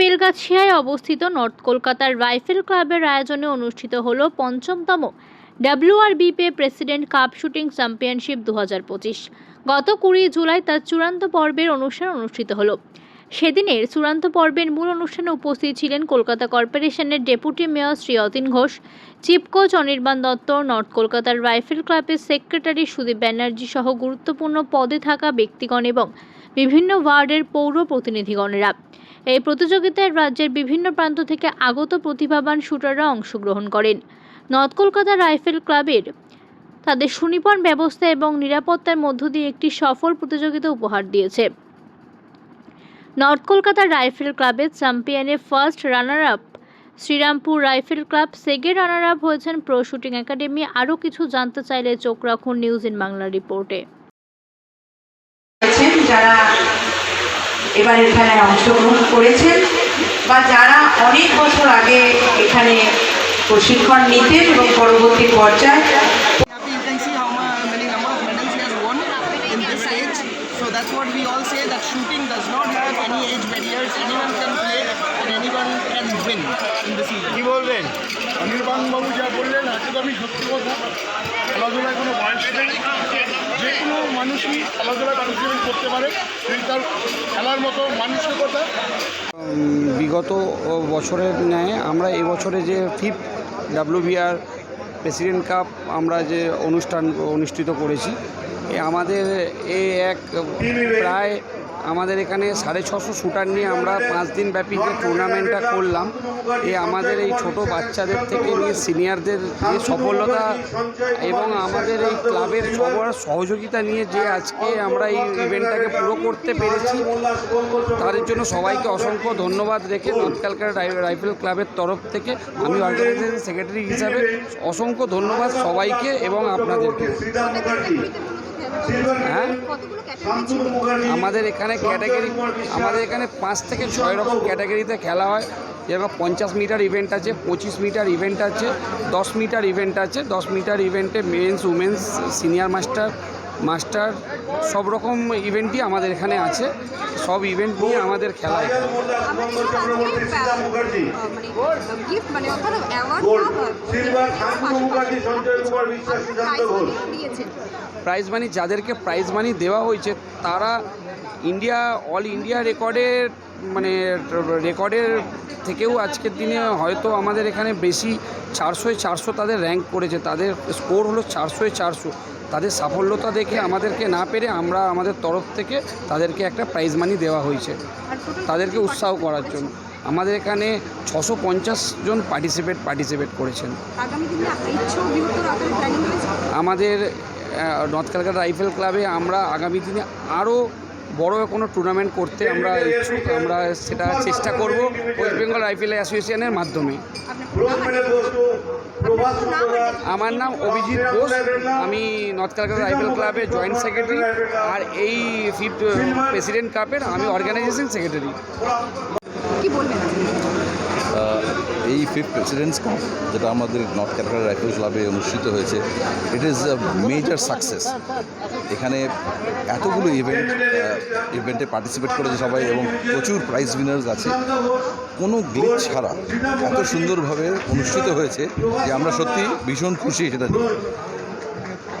বেলগাছিয়ায় অবস্থিত নর্থ কলকাতার রাইফেল ক্লাবের আয়োজনে অনুষ্ঠিত হল পঞ্চমতম ডাব্লিউআরবিপে প্রেসিডেন্ট কাপ শুটিং চ্যাম্পিয়নশিপ দু হাজার পঁচিশ। গত কুড়ি জুলাই তার চূড়ান্ত পর্বের অনুষ্ঠান অনুষ্ঠিত হলো। সেদিনের চূড়ান্ত পর্বের মূল অনুষ্ঠানে উপস্থিত ছিলেন কলকাতা কর্পোরেশনের deputy mayor Shri Atin Ghosh chief coach Anirban Dutta, north কলকাতার রাইফেল ক্লাবের সেক্রেটারি সুদীপ ব্যানার্জি সহ গুরুত্বপূর্ণ পদে থাকা ব্যক্তিগণ এবং বিভিন্ন ওয়ার্ডের পৌর প্রতিনিধিগণেরা। এই প্রতিযোগিতায় রাজ্যের বিভিন্ন প্রান্ত থেকে আগত প্রতিভাবান শুটাররা অংশগ্রহণ করেন। নর্থ কলকাতা রাইফেল ক্লাবের তাদের সুনিপন ব্যবস্থা এবং নিরাপত্তার মধ্য দিয়ে একটি সফল প্রতিযোগিতা উপহার দিয়েছে। নর্থ কলকাতা রাইফেল ক্লাবের চ্যাম্পিয়নে first runner up Serampore rifle club সেগে runner up হয়েছেন প্রো শুটিং একাডেমি। আরও কিছু জানতে চাইলে চোখ রাখুন নিউজ ইন বাংলা রিপোর্টে। যারা এবার এখানে অংশগ্রহণ করেছেন বা যারা অনেক বছর আগে এখানে প্রশিক্ষণ নিতেন এবং পরবর্তী পর্যায়ে কি বলবেন? অনির্বাণবাবু যা বললেন আজকে আমি সত্যি কথা খেলাধুলায় কোনো বয়স নেই। যে কোনো মানুষই খেলাধুলা পার্টিসিপেট করতে পারে তার খেলার মতো মানুষের কথা বিগত বছরের ন্যায় আমরা এবছরে যে ফিফ ডাব্লিউবিআর প্রেসিডেন্ট কাপ আমরা যে অনুষ্ঠান অনুষ্ঠিত করেছি এ আমাদের এ এক প্রায় আমাদের এখানে সাড়ে ছশো শুটার নিয়ে আমরা পাঁচ দিন ব্যাপী যে টুর্নামেন্টটা করলাম, এ আমাদের এই ছোট বাচ্চাদের থেকে নিয়ে সিনিয়রদের যে সফলতা এবং আমাদের এই ক্লাবের সবার সহযোগিতা নিয়ে যে আজকে আমরা এই ইভেন্টটাকে পুরো করতে পেরেছি তাদের জন্য সবাইকে অসংখ্য ধন্যবাদ রেখে নর্থ ক্যালকাটা রাই- রাইফেল ক্লাবের তরফ থেকে আমি অর্গানাইজেশন সেক্রেটারি হিসাবে অসংখ্য ধন্যবাদ সবাইকে এবং আপনাদেরকে। হ্যাঁ? আমাদের এখানে ক্যাটাগরি আমাদের এখানে পাঁচ থেকে ছয় রকম ক্যাটাগরিতে খেলা হয়। যেরকম পঞ্চাশ মিটার ইভেন্ট আছে পঁচিশ মিটার ইভেন্ট আছে দশ মিটার ইভেন্ট আছে দশ মিটার ইভেন্টে men's women's senior master master সব রকম ইভেন্টই আমাদের এখানে আছে। সব ইভেন্ট নিয়ে আমাদের খেলা প্রাইজ মানি যাদেরকে প্রাইজ মানি দেওয়া হয়েছে, তারা ইন্ডিয়া অল ইন্ডিয়া রেকর্ডের মানে রেকর্ডের থেকেও আজকের দিনে হয়তো আমাদের এখানে বেশি চারশোয় চারশো তাদের র্যাঙ্ক করেছে। তাদের স্কোর হলো চারশোয় চারশো। তাদের সাফল্যতা দেখে আমাদেরকে না পেরে আমরা আমাদের তরফ থেকে তাদেরকে একটা প্রাইজ মানি দেওয়া হয়েছে। তাদেরকে উৎসাহ করার জন্য। আমাদের এখানে ছশো পঞ্চাশ জন পার্টিসিপেট পার্টিসিপেট করেছেন। আমাদের নর্থ ক্যালকাটা রাইফেল ক্লাবে আমরা আগামী দিনে আরও বড় কোনো টুর্নামেন্ট করতে আমরা ইচ্ছুক আমরা সেটা চেষ্টা করব ওয়েস্ট বেঙ্গল রাইফেল অ্যাসোসিয়েশনের মাধ্যমে। আমার নাম অভিজিৎ ঘোষ। আমি নর্থ কলকাতা রাইফেল ক্লাবের জয়েন্ট সেক্রেটারি। আর এই ফিফথ প্রেসিডেন্ট কাপের আমি অর্গানাইজেশন সেক্রেটারি। কি বলবেন? এই ফিফথ প্রেসিডেন্টস কাপ যেটা আমাদের নর্থ ক্যালকাটা রাইফেল ক্লাবে অনুষ্ঠিত হয়েছে it is a major success এখানে এতগুলো ইভেন্ট ইভেন্টে পার্টিসিপেট করেছে সবাই এবং প্রচুর প্রাইজ উইনার্স আছে। কোনো গ্লিচ ছাড়া এত সুন্দরভাবে অনুষ্ঠিত হয়েছে যে আমরা সত্যি ভীষণ খুশি সেটা নিয়ে।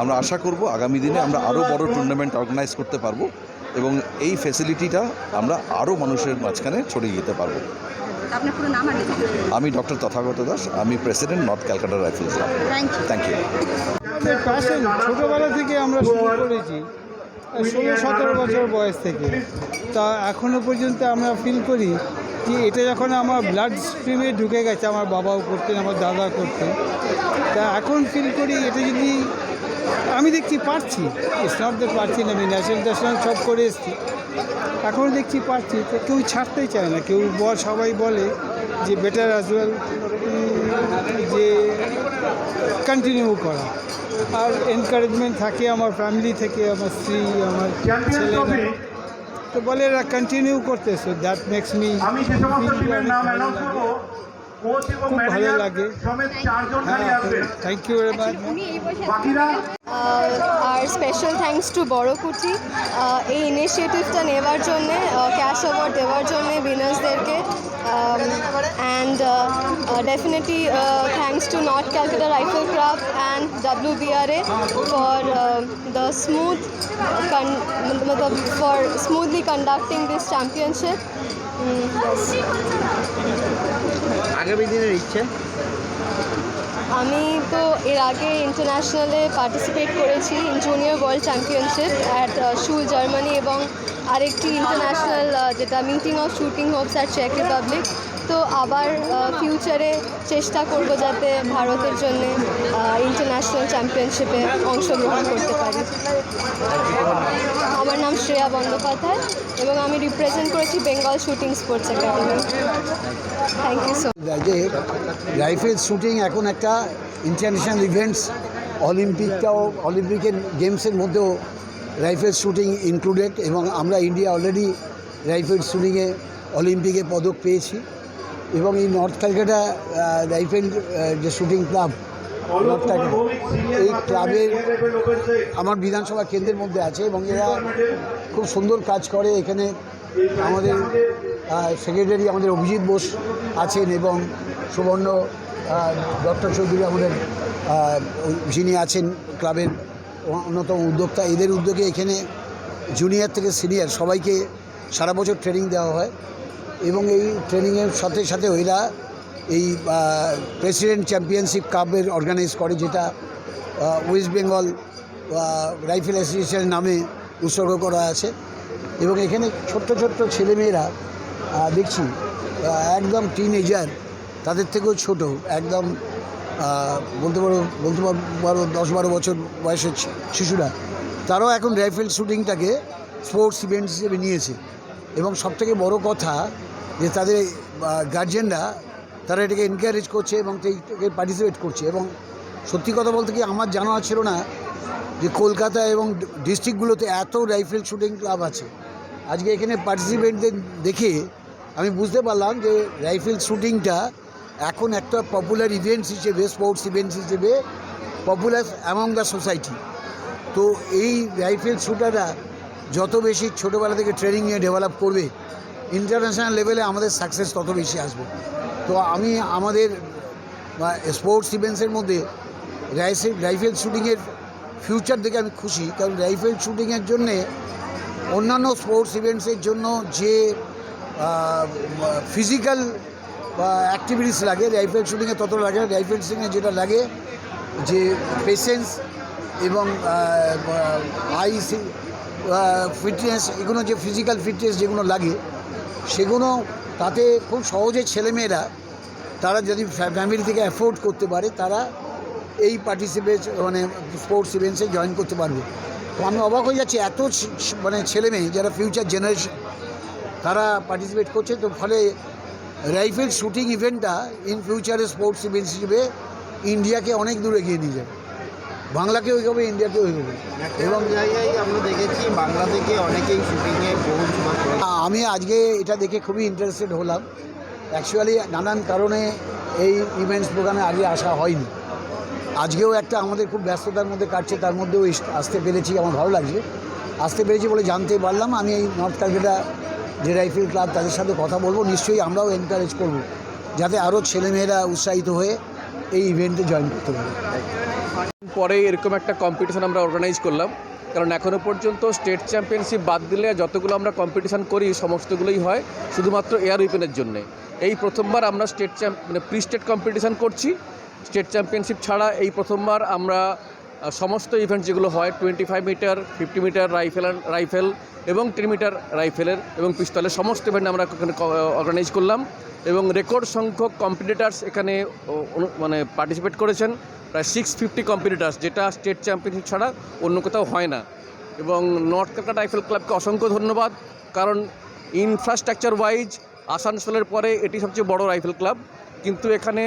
আমরা আশা করব আগামী দিনে আমরা আরও বড় টুর্নামেন্ট অর্গানাইজ করতে পারব এবং এই ফেসিলিটিটা আমরা আরও মানুষের মাঝখানে ছড়িয়ে দিতে পারব। আপনার পুরো নাম আমি ডক্টর তথাগত দাস আমি president north Calcutta rifle club. Thank you thank you আমাদের প্যাশন ছোটোবেলা থেকে আমরা শুরু করেছি ষোলো সতেরো বছর বয়স থেকে। তা এখনও পর্যন্ত আমরা ফিল করি যে এটা যখন আমার ব্লাড স্ট্রিমে ঢুকে গেছে আমার বাবাও করতেন আমার দাদা করতেন তা এখন ফিল করি এটা যদি আমি দেখছি পারছি ইটস নট দ্য পারছি না আমি ন্যাশনাল ট্যাশনাল সব করে এসেছি। এখন দেখছি পাচ্ছি তো কেউ ছাড়তেই চায় না। কেউ বল সবাই বলে যে বেটার অ্যাজ ওয়েল যে কন্টিনিউ করা। আর এনকারেজমেন্ট থাকে আমার ফ্যামিলি থেকে আমার স্ত্রী আমার ছেলে তো বলে এরা কন্টিনিউ করতেছে দ্যাট মেক্স মি আমি যে সমস্ত টিমের নাম অ্যানাউন্স করব। কোচ এবং খুব ভালো ম্যানেজার লাগে। সমেত চারজন হ্যাঁ খালি আসবেন থ্যাংক ইউ ভেরি মাচ বাকিরা আর স্পেশাল থ্যাঙ্কস টু বড়কুটি এই ইনিশিয়েটিভটা নেওয়ার জন্যে ক্যাশ অ্যাওয়ার্ড দেওয়ার জন্যে উইনার্সদেরকে uh, to North Calcutta Rifle Club and WBRA for uh, the smooth con- matlab for smoothly conducting this championship. Mm, yes. আগামী দিনের ইচ্ছে? আমি তো এর আগে ইন্টারন্যাশনালে পার্টিসিপেট করেছি junior world championship at Suhl Germany এবং আরেকটি ইন্টারন্যাশনাল যেটা meeting of shooting hopes at check Republic তো আবার ফিউচারে চেষ্টা করব যাতে ভারতের জন্য ইন্টারন্যাশনাল চ্যাম্পিয়নশিপে অংশগ্রহণ করতে পারি। আমার নাম শ্রেয়া বন্দ্যোপাধ্যায় এবং আমি রিপ্রেজেন্ট করেছি Bengal shooting sports academy thank you so যে রাইফেল শুটিং এখন একটা ইন্টারন্যাশনাল ইভেন্টস অলিম্পিকটাও অলিম্পিকের গেমসের মধ্যেও রাইফেল শুটিং ইনক্লুডেড এবং আমরা ইন্ডিয়া অলরেডি রাইফেল শুটিংয়ে অলিম্পিকে পদক পেয়েছি। এবং এই নর্থ ক্যালকাটা রাইফেল যে শুটিং ক্লাব এই ক্লাবের, আমার বিধানসভা কেন্দ্রের মধ্যে আছে এবং এরা খুব সুন্দর কাজ করে। এখানে আমাদের সেক্রেটারি আমাদের অভিজিৎ বোস আছেন এবং সুবর্ণ ডক্টর চৌধুরী আমাদের যিনি আছেন ক্লাবের অন্যতম উদ্যোক্তা। এদের উদ্যোগে এখানে জুনিয়র থেকে সিনিয়র সবাইকে সারা বছর ট্রেনিং দেওয়া হয়। এবং এই ট্রেনিংয়ের সাথে সাথে এরা এই প্রেসিডেন্ট চ্যাম্পিয়নশিপ কাপের অর্গানাইজ করে, যেটা ওয়েস্ট বেঙ্গল রাইফেল অ্যাসোসিয়েশনের নামে উৎসর্গ করা আছে। এবং এখানে ছোট্ট ছোট্ট ছেলেমেয়েরা দেখছি একদম টিনেজার তাদের থেকেও ছোট, একদম বলতে পারো, বলতে পার- দশ বারো বছর বয়সের শিশুরা, তারাও এখন রাইফেল শুটিংটাকে স্পোর্টস ইভেন্ট হিসেবে নিয়েছে। এবং সবথেকে বড় কথা যে তাদের গার্জেনরা তারা এটাকে এনকারেজ করছে এবং এটাকে পার্টিসিপেট করছে এবং সত্যি কথা বলতে কি আমার জানা ছিল না যে কলকাতা এবং ডিস্ট্রিক্টগুলোতে এত রাইফেল শুটিং ক্লাব আছে। আজকে এখানে পার্টিসিপেন্টদের দেখে আমি বুঝতে পারলাম যে রাইফেল শুটিংটা এখন একটা পপুলার ইভেন্টস হিসেবে স্পোর্টস ইভেন্টস হিসেবে পপুলার অ্যামং দ্য সোসাইটি তো এই রাইফেল শুটাররা যত বেশি ছোটোবেলা থেকে ট্রেনিং নিয়ে ডেভেলপ করবে ইন্টারন্যাশনাল লেভেলে আমাদের সাকসেস তত বেশি আসবে। তো আমি আমাদের স্পোর্টস ইভেন্টসের মধ্যে রাইফেল রাইফেল শুটিংয়ের ফিউচার দেখে আমি খুশি। কারণ রাইফেল শ্যুটিংয়ের জন্যে অন্যান্য স্পোর্টস ইভেন্টসের জন্য যে ফিজিক্যাল অ্যাক্টিভিটিস লাগে রাইফেল শ্যুটিংয়ে তত লাগে রাইফেল শুটিংয়ে যেটা লাগে, যে পেশেন্স এবং আই ফিটনেস এগুলো যে ফিজিক্যাল ফিটনেস যেগুলো লাগে সেগুলো তাতে খুব সহজে ছেলেমেয়েরা, তারা যদি ফ্যামিলি থেকে অ্যাফোর্ড করতে পারে, তারা এই পার্টিসিপেট মানে স্পোর্টস ইভেন্টসে জয়েন করতে পারবে। তো আমি অবাক হয়ে যাচ্ছি, এত মানে ছেলে মেয়ে যারা ফিউচার জেনারেশন তারা পার্টিসিপেট করছে। তো ফলে রাইফেল শুটিং ইভেন্টটা ইন ফিউচারে স্পোর্টস ইভেন্টস হিসেবে ইন্ডিয়াকে অনেক দূর এগিয়ে নিয়ে যাবে। বাংলাকেও এগোবে ইন্ডিয়াকেও এগোবে এবং জায়গায় আমরা দেখেছি বাংলা থেকে অনেকেই শুটিংয়ে বহু আমি আজকে এটা দেখে খুবই ইন্টারেস্টেড হলাম। অ্যাকচুয়ালি নানান কারণে এই ইভেন্টস প্রোগ্রামে আগে আসা হয়নি। আজকেও একটা আমাদের খুব ব্যস্ততার মধ্যে কাটছে তার মধ্যেও আসতে পেরেছি আমার ভালো লাগছে। আসতে পেরেছি বলে জানতে পারলাম আমি এই নর্থ ক্যালকাটা যে রাইফেল ক্লাব তাদের সাথে কথা বলব নিশ্চয়ই আমরাও এনকারেজ করব যাতে আরও ছেলেমেয়েরা উৎসাহিত হয়ে এই ইভেন্টে জয়েন করতে পারে। পরে এরকম একটা কম্পিটিশান আমরা অর্গানাইজ করলাম। কারণ এখনও পর্যন্ত স্টেট চ্যাম্পিয়নশিপ বাদ দিলে যতগুলো আমরা কম্পিটিশান করি, সমস্তগুলোই হয় শুধুমাত্র এয়ার উইপেনের জন্যে। এই প্রথমবার আমরা স্টেট চ্যাম্প মানে প্রি স্টেট কম্পিটিশান করছি। স্টেট চ্যাম্পিয়নশিপ ছাড়া এই প্রথমবার আমরা সমস্ত ইভেন্ট যেগুলো হয় twenty five metre fifty metre rifle rifle এবং টেন মিটার রাইফেলের এবং পিস্তলের সমস্ত ইভেন্ট আমরা এখানে অর্গানাইজ করলাম। এবং রেকর্ড সংখ্যক কম্পিটিটার্স এখানে মানে পার্টিসিপেট করেছেন। প্রায় সিক্স ফিফটি কম্পিটিটার্স যেটা স্টেট চ্যাম্পিয়নশিপ ছাড়া অন্য কোথাও হয় না। এবং নর্থ কলকাতা রাইফেল ক্লাবকে অসংখ্য ধন্যবাদ, কারণ ইনফ্রাস্ট্রাকচার ওয়াইজ আসানসোলের পরে এটি সবচেয়ে বড় রাইফেল ক্লাব কিন্তু এখানে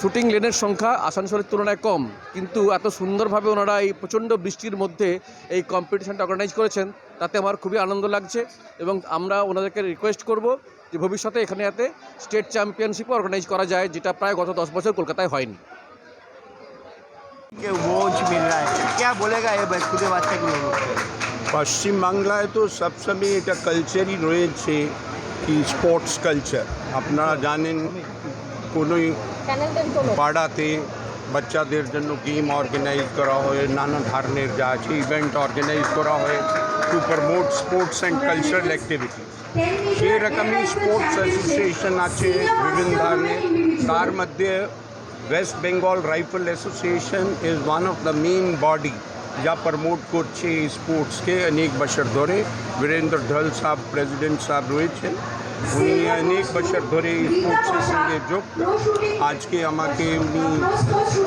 শুটিং লেনের সংখ্যা আসানসোলের তুলনায় কম। কিন্তু এত সুন্দরভাবে ওনারা এই প্রচণ্ড বৃষ্টির মধ্যে এই কম্পিটিশানটা অর্গানাইজ করেছেন, তাতে আমার খুবই আনন্দ লাগছে। এবং আমরা ওনাদেরকে রিকোয়েস্ট করব যে ভবিষ্যতে এখানে যাতে স্টেট চ্যাম্পিয়নশিপও অর্গানাইজ করা যায়, যেটা প্রায় গত দশ বছর কলকাতায় হয়নি। पश्चिम बांगला है तो सबसे भी एक कल्चर ही रोए छे कि स्पोर्ट्स कल्चर। अपना जाने कोनो गेम ऑर्गेनाइज करा नाना धारने जा इवेंट ऑर्गेनाइज करा to promote sports and cultural activity ये रकमी स्पोर्ट्स एसोसिएशन आचे विभिन्न धारने। तार मध्य West Bengal rifle association is one of the main body যা প্রমোট করছে এই স্পোর্টসকে অনেক বছর ধরে বীরেন্দ্র ঢল সাহেব প্রেসিডেন্ট সাহেব রয়েছেন উনি অনেক বছর ধরে এই স্পোর্টসের সঙ্গে যুক্ত আজকে আমাকে উনি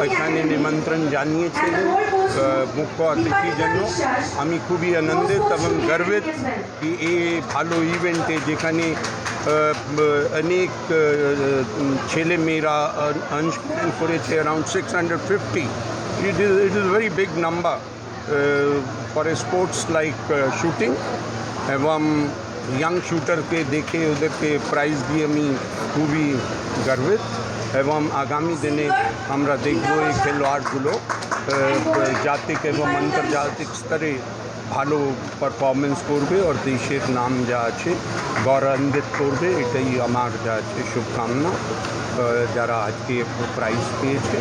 এখানে নিমন্ত্রণ জানিয়েছিলেন আহ, মুখ্য অতিথির জন্য আমি খুবই আনন্দিত এবং গর্বিত কি এই ভালো ইভেন্টে যেখানে আহ, অনেক আহ, ছেলে মেয়েরা অংশগ্রহণ করেছে around six hundred fifty it is it is very big number for a sports like shooting এবং ইয়াং শুটারকে দেখে ওদেরকে প্রাইজ দিয়ে আমি খুবই গর্বিত এবং আগামী দিনে আমরা দেখব এই খেলোয়াড়গুলো আহ, জাতিক এবং আন্তর্জাতিক স্তরে ভালো পারফরমেন্স করবে আর দেশের নাম যা আছে গৌরবান্বিত করবে এটাই আমার যা আছে শুভকামনা আহ, যারা আজকে প্রাইজ পেয়েছে।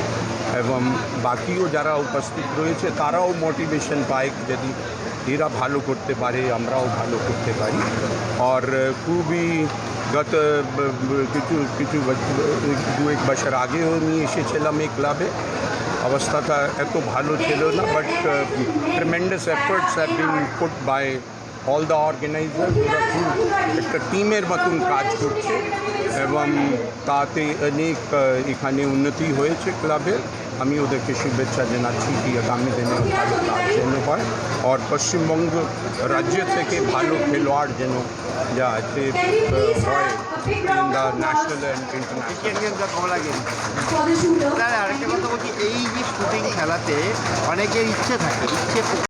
এবং বাকিও যারা উপস্থিত রয়েছে তারাও মোটিভেশন পায় কি যদি এরা ভালো করতে পারে আমরাও ভালো করতে পারি। আর খুবই গত ব- ব- কিছু কিছু বছ- দু এক বছর আগেও নিয়ে এসেছিলাম এই ক্লাবে অবস্থাটা এত ভালো ছিল না but tremendous efforts have been put by all the organizer ওরা খুব একটা টিমের মতন কাজ করছে এবং তাতে অনেক আহ, এখানে উন্নতি হয়েছে ক্লাবে আমি ওদেরকে শুভেচ্ছা জানাচ্ছি কি আগামী দিনে ভালো কাজ যেন হয় আর পশ্চিমবঙ্গ রাজ্য থেকে ভালো খেলোয়াড় যেন যা আছে হয় in the national and international এই যে শুটিং খেলাতে অনেকের ইচ্ছে থাকে, ইচ্ছে